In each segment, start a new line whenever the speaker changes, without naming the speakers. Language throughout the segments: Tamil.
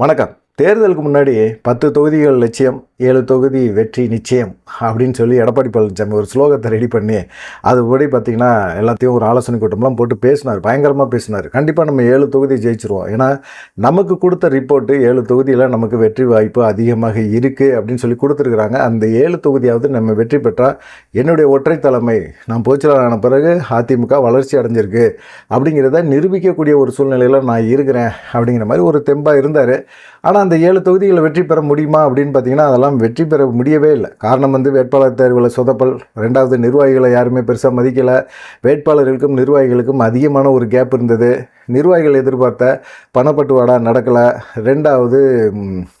வணக்கம். தேர்தலுக்கு முன்னாடி பத்து தொகுதிகள் லட்சியம் ஏழு தொகுதி வெற்றி நிச்சயம் அப்படின்னு சொல்லி எடப்பாடி பழனிசாமி ஒரு ஸ்லோகத்தை ரெடி பண்ணி அதுபடி பார்த்திங்கன்னா எல்லாத்தையும் ஒரு ஆலோசனை கூட்டம்லாம் போட்டு பேசினார். பயங்கரமாக பேசினார். கண்டிப்பாக நம்ம ஏழு தொகுதி ஜெயிச்சிருவோம். ஏன்னா நமக்கு கொடுத்த ரிப்போர்ட்டு ஏழு தொகுதியில் நமக்கு வெற்றி வாய்ப்பு அதிகமாக இருக்குது அப்படின்னு சொல்லி கொடுத்துருக்குறாங்க. அந்த ஏழு தொகுதியாவது நம்ம வெற்றி பெற்றால் என்னுடைய ஒற்றை தலைமை நான் போச்சலான பிறகு அதிமுக வளர்ச்சி அடைஞ்சிருக்கு அப்படிங்கிறத நிரூபிக்கக்கூடிய ஒரு சூழ்நிலையில் நான் இருக்கிறேன் அப்படிங்கிற மாதிரி ஒரு தெம்பாக இருந்தார். ஆனால் அந்த ஏழு தொகுதிகளை வெற்றி பெற முடியுமா அப்படின்னு பார்த்தீங்கன்னா அதெல்லாம் வெற்றி பெற முடியவே இல்லை. காரணம் வந்து வேட்பாளர் தேர்வில் சொதப்பல். ரெண்டாவது நிர்வாகிகளை யாருமே பெருசாக மதிக்கலை. வேட்பாளர்களுக்கும் நிர்வாகிகளுக்கும் அதிகமான ஒரு கேப் இருந்தது. நிர்வாகிகள் எதிர்பார்த்த பணப்பட்டுவாடா நடக்கலை. ரெண்டாவது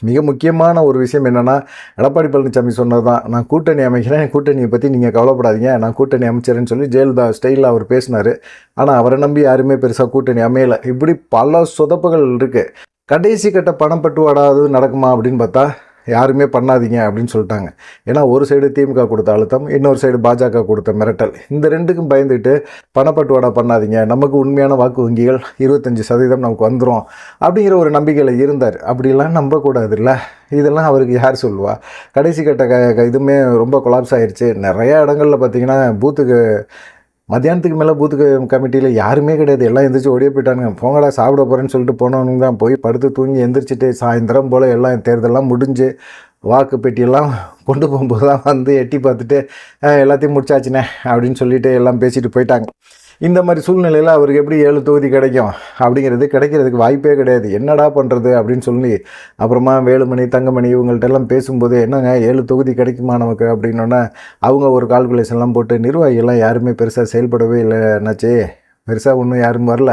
மிக முக்கியமான ஒரு விஷயம் என்னென்னா எடப்பாடி பழனிசாமி சொன்னது தான் நான் கூட்டணி அமைக்கிறேன். கூட்டணியை பற்றி நீங்கள் கவலைப்படாதீங்க. நான் கூட்டணி அமைச்சர்னு சொல்லி ஜெயலலிதா ஸ்டைலில் அவர் பேசினார். ஆனால் அவரை நம்பி யாருமே பெருசாக கூட்டணி அமையலை. இப்படி பல சொதப்புகள் இருக்குது கடைசி கட்ட பணம் பட்டுவாடாது நடக்குமா அப்படின்னு பார்த்தா யாருமே பண்ணாதீங்க அப்படின்னு சொல்லிட்டாங்க. ஏன்னா ஒரு சைடு திமுக கொடுத்த அழுத்தம் இன்னொரு சைடு பாஜக கொடுத்த மிரட்டல். இந்த ரெண்டுக்கும் பயந்துட்டு பணப்பட்டுவாடா பண்ணாதீங்க. நமக்கு உண்மையான வாக்கு வங்கிகள் இருபத்தஞ்சி சதவீதம் நமக்கு வந்துடும் அப்படிங்கிற ஒரு நம்பிக்கையில் இருந்தார். அப்படிலாம் நம்பக்கூடாது இல்லை இதெல்லாம் அவருக்கு யார் சொல்லுவா? கடைசி கட்ட க க- இதுவுமே ரொம்ப கொலாப்ஸ் ஆயிடுச்சு நிறைய இடங்களில் பார்த்தீங்கன்னா பூத்துக்கு மத்தியானத்துக்கு மேலே பூத்து கமிட்டியில் யாருமே கிடையாது. எல்லாம் எந்திரிச்சு ஓடியே போயிட்டானுங்க. போங்கடா சாப்பிட போகிறேன்னு சொல்லிட்டு போனவனுங்க தான். போய் படுத்து தூங்கி எந்திரிச்சிட்டு சாயந்தரம் போல் எல்லாம் தேர்தலெல்லாம் முடிஞ்சு வாக்கு பெட்டியெல்லாம் கொண்டு போகும்போது தான் வந்து எட்டி பார்த்துட்டு எல்லாத்தையும் முடிச்சாச்சுனே அப்படின்னு சொல்லிட்டு எல்லாம் பேசிட்டு போயிட்டாங்க. இந்த மாதிரி சூழ்நிலையில் அவருக்கு எப்படி ஏழு தொகுதி கிடைக்கும் அப்படிங்கிறது கிடைக்கிறதுக்கு வாய்ப்பே கிடையாது. என்னடா பண்ணுறது அப்படின்னு சொல்லி அப்புறமா வேலுமணி தங்கமணி இவங்கள்ட்ட எல்லாம் பேசும்போது என்னங்க ஏழு தொகுதி கிடைக்குமா நமக்கு அப்படின்னோடனே அவங்க ஒரு கால்குலேஷன்லாம் போட்டு நிர்வாகிகள்லாம் யாருமே பெருசாக செயல்படவே இல்லை என்னாச்சு பெருசாக ஒன்றும் யாரும் வரல.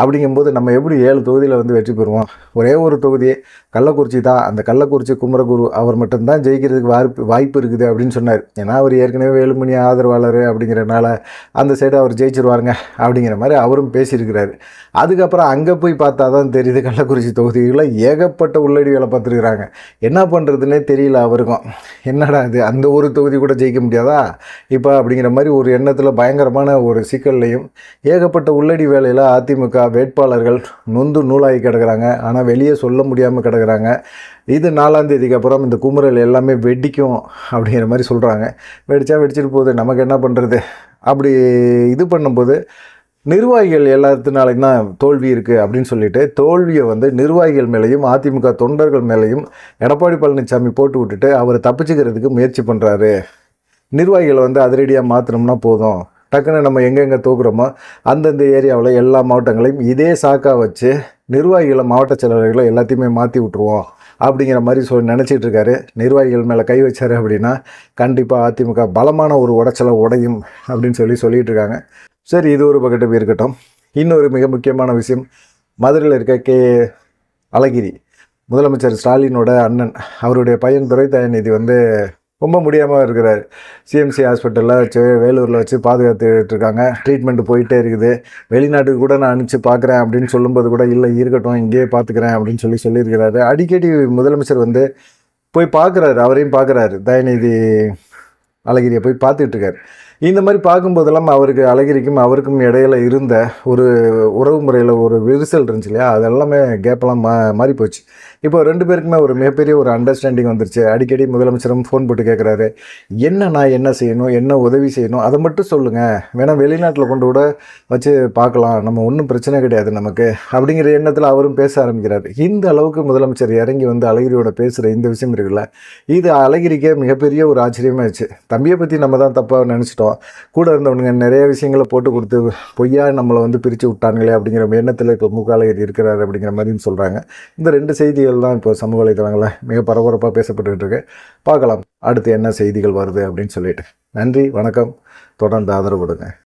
அப்படிங்கும்போது நம்ம எப்படி ஏழு தொகுதியில் வந்து வெற்றி பெறுவோம்? ஒரே ஒரு தொகுதி கள்ளக்குறிச்சி தான். அந்த கள்ளக்குறிச்சி குமரகுரு அவர் மட்டும்தான் ஜெயிக்கிறதுக்கு வாய்ப்பு வாய்ப்பு இருக்குது அப்படின்னு சொன்னார். ஏன்னா அவர் ஏற்கனவே வேலுமணி ஆதரவாளர் அப்படிங்கிறனால அந்த சைடு அவர் ஜெயிச்சிருவாருங்க அப்படிங்கிற மாதிரி அவரும் பேசியிருக்கிறாரு. அதுக்கப்புறம் அங்கே போய் பார்த்தா தான் தெரியுது கள்ளக்குறிச்சி தொகுதிகளில் ஏகப்பட்ட உள்ளடி வேலை பார்த்துருக்குறாங்க. என்ன பண்ணுறதுனே தெரியல அவருக்கும். என்னடா இது? அந்த ஒரு தொகுதி கூட ஜெயிக்க முடியாதா? இப்போ அப்படிங்கிற மாதிரி ஒரு எண்ணத்தில் பயங்கரமான ஒரு சிக்கல்லையும் ஏகப்பட்ட உள்ளடி வேலையில் அதிமுக வேட்பாளர்கள் நொந்து நூலாகி கிடக்குறாங்க. ஆனால் வெளியே சொல்ல முடியாமல் கிடக்குறாங்க. இது நாலாந்தேதிக்கு அப்புறம் இந்த குமுறல் எல்லாமே வெடிக்கும் அப்படிங்கிற மாதிரி சொல்கிறாங்க வெடித்தா வெடிச்சிட்டு போகுது. நமக்கு என்ன பண்ணுறது அப்படி இது பண்ணும்போது நிர்வாகிகள் எல்லாத்தினாலையும் தான் தோல்வி இருக்குது அப்படின்னு சொல்லிட்டு தோல்வியை வந்து நிர்வாகிகள் மேலேயும் அதிமுக தொண்டர்கள் மேலேயும் எடப்பாடி பழனிசாமி போட்டு விட்டுட்டு அவர் தப்பிச்சுக்கிறதுக்கு முயற்சி பண்ணுறாரு நிர்வாகிகளை வந்து அதிரடியாக மாற்றினோம்னா போதும். டக்குன்னு நம்ம எங்கெங்கே தூக்குறோமோ அந்தந்த ஏரியாவில் எல்லா மாவட்டங்களையும் இதே சாக்காக வச்சு நிர்வாகிகளை மாவட்ட செயலாளர்களை எல்லாத்தையுமே மாற்றி விட்ருவோம் அப்படிங்கிற மாதிரி சொல்லி நினச்சிட்டு இருக்காரு. நிர்வாகிகள் மேலே கை வச்சாரு அப்படின்னா கண்டிப்பாக அதிமுக பலமான ஒரு உடைச்சலை உடையும் அப்படின்னு சொல்லி சொல்லிட்டு இருக்காங்க. சரி இது ஒரு பக்கத்து இருக்கட்டும். இன்னொரு மிக முக்கியமான விஷயம் மதுரையில் இருக்க கே. அழகிரி முதலமைச்சர் ஸ்டாலினோட அண்ணன் அவருடைய பையன் துரை தயாநிதி வந்து ரொம்ப முடியாமல் இருக்கிறார். சிஎம்சி ஹாஸ்பிட்டலில் வச்சு வேலூரில் வச்சு பாதுகாத்துட்டு இருக்காங்க ட்ரீட்மெண்ட் போயிட்டே இருக்குது. வெளிநாட்டுக்கு கூட நான் அனுப்பிச்சு பார்க்குறேன் அப்படின்னு சொல்லும்போது கூட இல்லை இருக்கட்டும் இங்கேயே பார்த்துக்கிறேன் அப்படின்னு சொல்லி சொல்லியிருக்கிறாரு. அடிக்கடி முதலமைச்சர் வந்து போய் பார்க்குறாரு அவரையும் பார்க்குறாரு தயநிதி அழகிரியை போய் பார்த்துட்டு இருக்காரு. இந்த மாதிரி பார்க்கும்போதெல்லாம் அவருக்கு அழகிரிக்கும் அவருக்கும் இடையில இருந்த ஒரு உறவு முறையில் ஒரு விரிசல் இருந்துச்சு இல்லையா? அதெல்லாமே கேப்பெல்லாம் மா மாறி போச்சு. இப்போ ரெண்டு பேருக்குமே ஒரு மிகப்பெரிய ஒரு அண்டர்ஸ்டாண்டிங் வந்துருச்சு. அடிக்கடி முதலமைச்சரும் ஃபோன் போட்டு கேட்குறாரு என்ன நான் என்ன செய்யணும்? என்ன உதவி செய்யணும்? அதை மட்டும் சொல்லுங்கள் வேணால் வெளிநாட்டில் கொண்டு கூட வச்சு பார்க்கலாம். நம்ம ஒன்றும் பிரச்சனை கிடையாது நமக்கு அப்படிங்கிற எண்ணத்தில் அவரும் பேச ஆரம்பிக்கிறார். இந்த அளவுக்கு முதலமைச்சர் இறங்கி வந்து அழகிரியோட பேசுகிற இந்த விஷயம் இருக்குல்ல இது அழகிரிக்கே மிகப்பெரிய ஒரு ஆச்சரியமாகிடுச்சு தம்பியை பற்றி நம்ம தான் தப்பாக நினச்சிட்டோம். கூட இருந்தவனுங்க நிறைய விஷயங்களை போட்டு கொடுத்து பொய்யா நம்மளை வந்து பிரித்து விட்டானுங்களே அப்படிங்கிற எண்ணத்தில் இப்போ முக இருக்கிறார் அப்படிங்கிற மாதிரின்னு சொல்கிறாங்க இந்த ரெண்டு செய்திகள் தான் இப்போ சமூக வலைதளங்களில் மிக பரபரப்பாக பேசப்பட்டுக்கிட்டு இருக்கு. பார்க்கலாம் அடுத்து என்ன செய்திகள் வருது அப்படின்னு சொல்லிட்டு. நன்றி வணக்கம். தொடர்ந்து ஆதரவு கொடுங்க.